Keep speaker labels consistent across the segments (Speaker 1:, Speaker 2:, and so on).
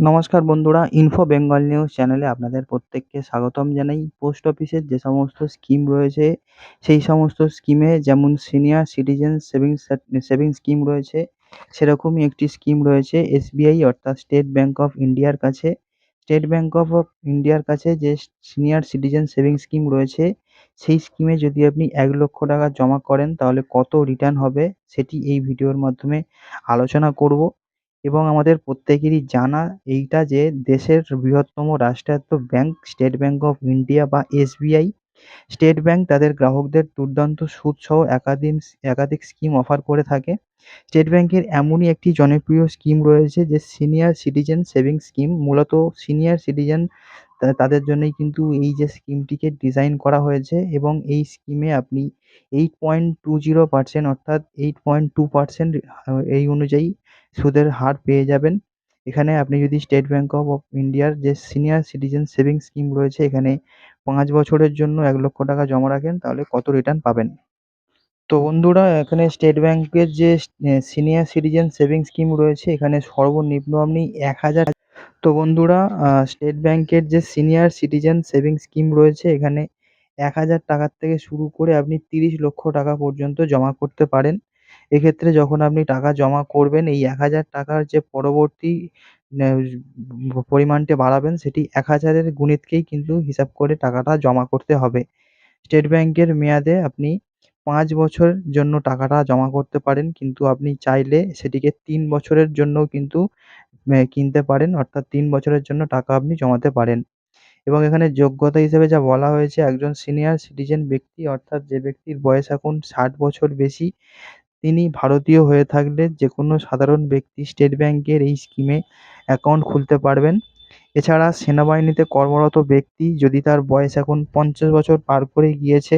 Speaker 1: নমস্কার বন্ধুরা info Bengal news চ্যানেলে আপনাদের প্রত্যেককে স্বাগতম জানাই। পোস্ট অফিসের যে সমস্ত স্কিম রয়েছে, সেই সমস্ত স্কিমে যেমন senior citizen savings savings scheme রয়েছে, সেরকমই একটি স্কিম রয়েছে এসবিআই অর্থাৎ স্টেট ব্যাঙ্ক অফ ইন্ডিয়ার কাছে। স্টেট ব্যাঙ্ক অফ ইন্ডিয়ার কাছে যে সিনিয়র সিটিজেন সেভিংস স্কিম রয়েছে, সেই স্কিমে যদি আপনি এক লক্ষ টাকা জমা করেন, তাহলে কত রিটার্ন হবে, সেটি এই ভিডিওর মাধ্যমে আলোচনা করব। এবং আমাদের প্রত্যেকেরই জানা এইটা যে দেশের বৃহত্তম রাষ্ট্রায়ত্ত bank state bank of India বা এসবিআই। স্টেট ব্যাঙ্ক তাদের গ্রাহকদের দুর্দান্ত সুদসহ একাধিক একাধিক স্কিম অফার করে থাকে। স্টেট ব্যাঙ্কের এমনই একটি জনপ্রিয় স্কিম রয়েছে যে সিনিয়র সিটিজেন সেভিংস স্কিম। মূলত সিনিয়র সিটিজেন তাদের জন্যই কিন্তু এই যে স্কিমটিকে ডিজাইন করা হয়েছে এবং এই স্কিমে আপনি eight point two zero percent অর্থাৎ এইট পয়েন্ট টু পার্সেন্ট এই অনুযায়ী সুদের হার পেয়ে যাবেন। এখানে আপনি যদি স্টেট ব্যাঙ্ক অফ ইন্ডিয়ার যে সিনিয়র সিটিজেন সেভিংস স্কিম রয়েছে, এখানে পাঁচ বছরের জন্য এক লক্ষ টাকা জমা রাখেন, তাহলে কত রিটার্ন পাবেন? তো বন্ধুরা, এখানে স্টেট ব্যাংকের যে সিনিয়র সিটিজেন সেভিংস স্কিম রয়েছে, এখানে সর্বনিম্ন আপনি এক হাজার তো বন্ধুরা স্টেট ব্যাঙ্কের যে সিনিয়র সিটিজেন সেভিংস স্কিম রয়েছে, এখানে এক হাজার টাকার থেকে শুরু করে আপনি তিরিশ লক্ষ টাকা পর্যন্ত জমা করতে পারেন। এক্ষেত্রে যখন আপনি টাকা জমা করবেন, এই এক হাজার টাকার যে পরবর্তী পরিমাণটি বাড়াবেন, সেটি এক হাজারের গুণিতকেই কিন্তু হিসাব করে টাকাটা জমা করতে হবে। স্টেট ব্যাংকের মেয়াদে আপনি পাঁচ বছর জন্য টাকাটা জমা করতে পারেন, কিন্তু আপনি চাইলে সেটিকে তিন বছরের জন্যও কিন্তু কিনতে পারেন, অর্থাৎ তিন বছরের জন্য টাকা আপনি জমাতে পারেন। এবং এখানে যোগ্যতা হিসেবে যা বলা হয়েছে, একজন সিনিয়র সিটিজেন ব্যক্তি, অর্থাৎ যে ব্যক্তির বয়স এখন ষাট বছর বেশি তিনি ভারতীয় হয়ে থাকলে যে কোনো সাধারণ ব্যক্তি স্টেট ব্যাঙ্কের এই স্কিমে অ্যাকাউন্ট খুলতে পারবেন। এছাড়া সেনাবাহিনীতে কর্মরত ব্যক্তি যদি তার বয়স এখন পঞ্চাশ বছর পার করে গিয়েছে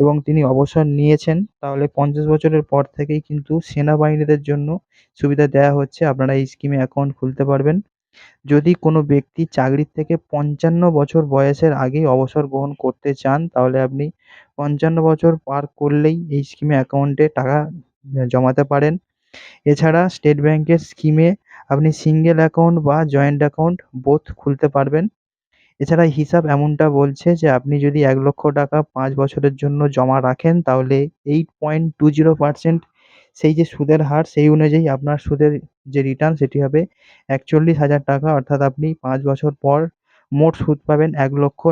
Speaker 1: এবং তিনি অবসর নিয়েছেন, তাহলে পঞ্চাশ বছরের পর থেকেই কিন্তু সেনাবাহিনীদের জন্য সুবিধা দেওয়া হচ্ছে। আপনারা এই স্কিমে অ্যাকাউন্ট খুলতে পারবেন। যদি কোনো ব্যক্তি চাকরির থেকে পঞ্চান্ন বছর বয়সের আগেই অবসর গ্রহণ করতে চান, তাহলে আপনি পঞ্চান্ন বছর পার করলেই এই স্কিমে অ্যাকাউন্টে টাকা জমাতে পারেন। এছাড়া স্টেট ব্যাংকের স্কিমে আপনি সিঙ্গেল অ্যাকাউন্ট বা জয়েন্ট অ্যাকাউন্ট বোথ খুলতে পারবেন। এছাড়া হিসাব এমনটা বলছে যে, আপনি যদি এক লক্ষ টাকা পাঁচ বছরের জন্য জমা রাখেন, তাহলে eight point two zero percent সেই যে সুদের হার, সেই অনুযায়ী আপনার সুদের যে রিটার্ন সেটি হবে একচল্লিশ হাজার টাকা। অর্থাৎ আপনি পাঁচ বছর পর মোট সুদ পাবেন এক লক্ষ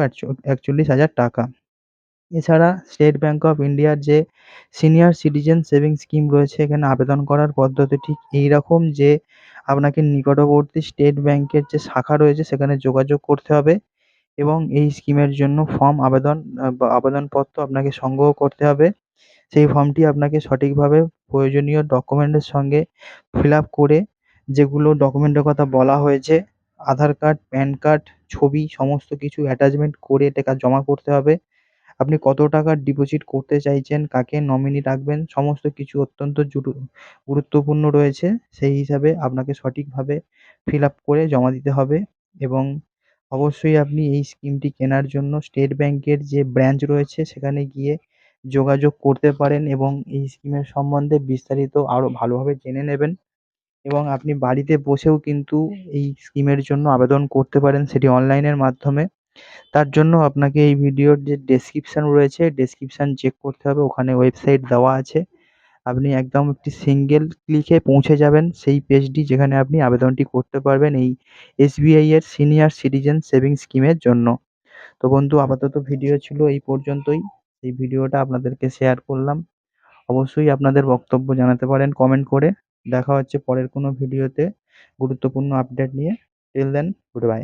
Speaker 1: একচল্লিশ হাজার টাকা। এছাড়া স্টেট ব্যাঙ্ক অফ ইন্ডিয়ার যে সিনিয়র সিটিজেন সেভিংস স্কিম রয়েছে, এখানে আবেদন করার পদ্ধতি ঠিক এই রকম যে আপনাকে নিকটবর্তী স্টেট ব্যাঙ্কের যে শাখা রয়েছে, সেখানে যোগাযোগ করতে হবে এবং এই স্কিমের জন্য ফর্ম আবেদন, বা আবেদনপত্র আপনাকে সংগ্রহ করতে হবে। সেই ফর্মটি আপনাকে সঠিকভাবে প্রয়োজনীয় ডকুমেন্টের সঙ্গে ফিল আপ করে যেগুলো ডকুমেন্টের কথা বলা হয়েছে, আধার কার্ড, প্যান কার্ড, ছবি, সমস্ত কিছু অ্যাটাচমেন্ট করে টাকা জমা করতে হবে। আপনি কত টাকা ডিপোজিট করতে চাইছেন, কাকে নমিনি রাখবেন, সমস্ত কিছু অত্যন্ত গুরুত্বপূর্ণ রয়েছে। সেই হিসাবে আপনাকে সঠিকভাবে ফিল আপ করে জমা দিতে হবে এবং অবশ্যই আপনি এই স্কিমটি কেনার জন্য স্টেট ব্যাংকের যে ব্রাঞ্চ রয়েছে, সেখানে গিয়ে যোগাযোগ করতে পারেন এবং এই স্কিমের সম্বন্ধে বিস্তারিত আরও ভালোভাবে জেনে নেবেন এবং আপনি বাড়িতে বসেও কিন্তু এই স্কিমের জন্য আবেদন করতে পারেন। সেটি অনলাইনের মাধ্যমে। তার জন্য আপনাকে এই ভিডিওর যে ডেসক্রিপশান রয়েছে ডেসক্রিপশান চেক করতে হবে। ওখানে ওয়েবসাইট দেওয়া আছে। আপনি একদম একটি সিঙ্গেল ক্লিকে পৌঁছে যাবেন। সেই পেজটি যেখানে আপনি আবেদনটি করতে পারবেন এই এসবিআই এর সিনিয়র সিটিজেন সেভিংস স্কিমের জন্য। তো বন্ধু, আপাতত ভিডিও ছিল এই পর্যন্তই। এই ভিডিওটা আপনাদেরকে শেয়ার করলাম। অবশ্যই আপনাদের বক্তব্য জানাতে পারেন কমেন্ট করে। দেখা হচ্ছে পরের কোনো ভিডিওতে গুরুত্বপূর্ণ আপডেট নিয়ে। Till then good bye